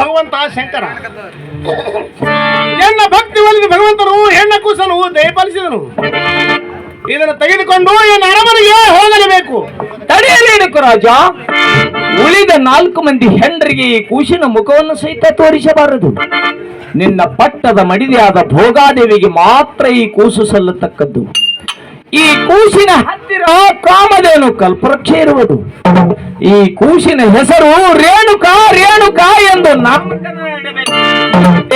ಭಗವಂತ ಶಂಕರ. ಎನ್ನ ಭಕ್ತಿ ಒಲಿದ ಭಗವಂತರು ಹೆಣ್ಣ ಕೂಸನು ದಯಪಾಲಿಸಿದನು ಇದನ್ನು ತೆಗೆದುಕೊಂಡು ಎನ್ನ ಅರಮನೆಗೆ ಹೋಗಲೇಬೇಕು. ತಡೆಯಲೇಡಕು ರಾಜ. ಉಳಿದ ನಾಲ್ಕು ಮಂದಿ ಹೆಂಡರಿಗೆ ಈ ಕೂಸಿನ ಮುಖವನ್ನು ಸಹಿತ ತೋರಿಸಬಾರದು. ನಿನ್ನ ಪಟ್ಟದ ಮಡಿದೆಯಾದ ಭೋಗಾದೇವಿಗೆ ಮಾತ್ರ ಈ ಕೂಸು ಸಲ್ಲತಕ್ಕದ್ದು. ಈ ಕೂಸಿನ ಹತ್ತಿರ ಕಾಮದೇನು ಕಲ್ಪವೃಕ್ಷ ಇರುವುದು. ಈ ಕೂಸಿನ ಹೆಸರು ರೇಣುಕಾರ್ಯ ಎಂದು ನಾಮಕರಣ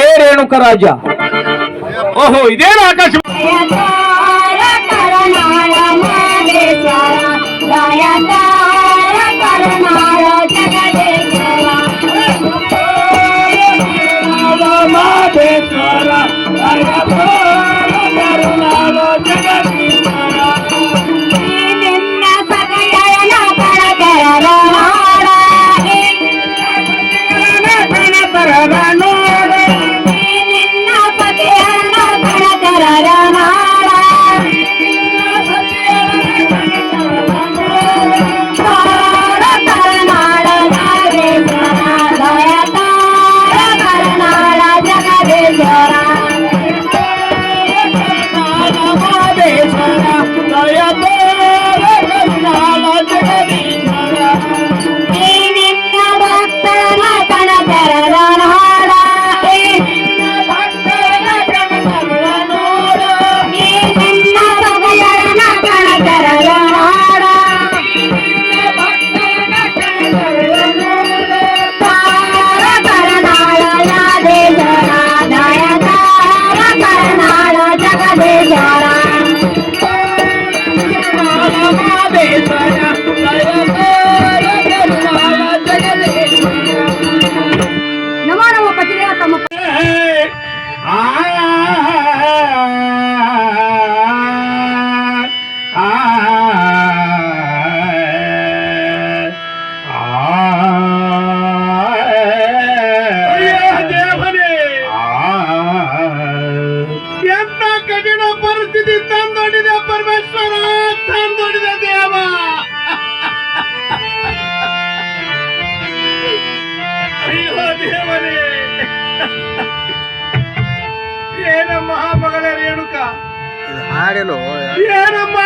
ಏ ರೇಣುಕರಾಜ ಓಹೋ ಇದೇನು ಆಕಾಶ? Baby, ರೇಣುಕ ಹಾಡಲು? ಏನಮ್ಮ